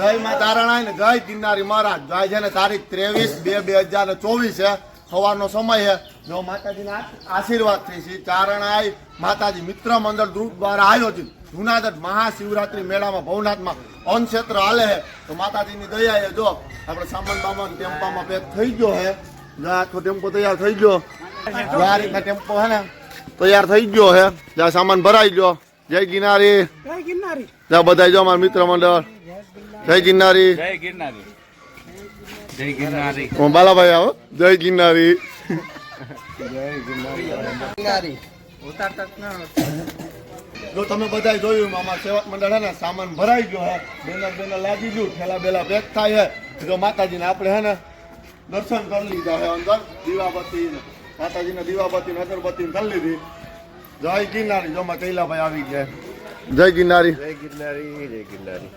જય મા તારણાય ને જય ગિરનારી મહારાજ. જય છે ને તારીખ ત્રેવીસ બે બે હજાર ચોવીસ છે. સવારનો સમય છે. જો માતાજીના આશીર્વાદ થઈ છે ચારણાય માતાજી મિત્ર મંડળ ગ્રુપ દ્વારા આયોજિત જુનાગઢ મહાશિવરાત્રી મેળામાં ભવનાથમાં અનક્ષેત્ર હાલે છે. તો માતાજીની દયા જો આપણે સામાન બામાન ટેમ્પામાં પેક થઈ ગયો છે. આખો ટેમ્પો તૈયાર થઈ ગયો. આ રીતના ટેમ્પો છે ને તૈયાર થઈ ગયો છે. જ્યાં સામાન ભરાઈ ગયો. જય ગિનારી જય ગિરનારી જ્યાં બધા જો અમારા મિત્ર મંડળ. જય ગિરનારી. જય ગિરનારી. જય ગિરનારી. હું બાલાભાઈ આવો. જય ગિરનારી. જો તમે બધા જોયું મામા સેવક મંડળ ને સામાન ભરાઈ ગયો હે. બેનર બેનર લાગી ગયું થેલા બેલા પેક થાય હે. જો માતાજીને આપણે હે ને દર્શન કરી લીધા હે અંદર દીવાબત્તી માતાજીને દીવાબત્તી ને અગરબત્તી ને કરી લીધી. જય ગિરનારી. જો માં કૈલાભાઈ આવી ગયા. જય ગિરનારી. જય ગિરનારી જય ગિરનારી.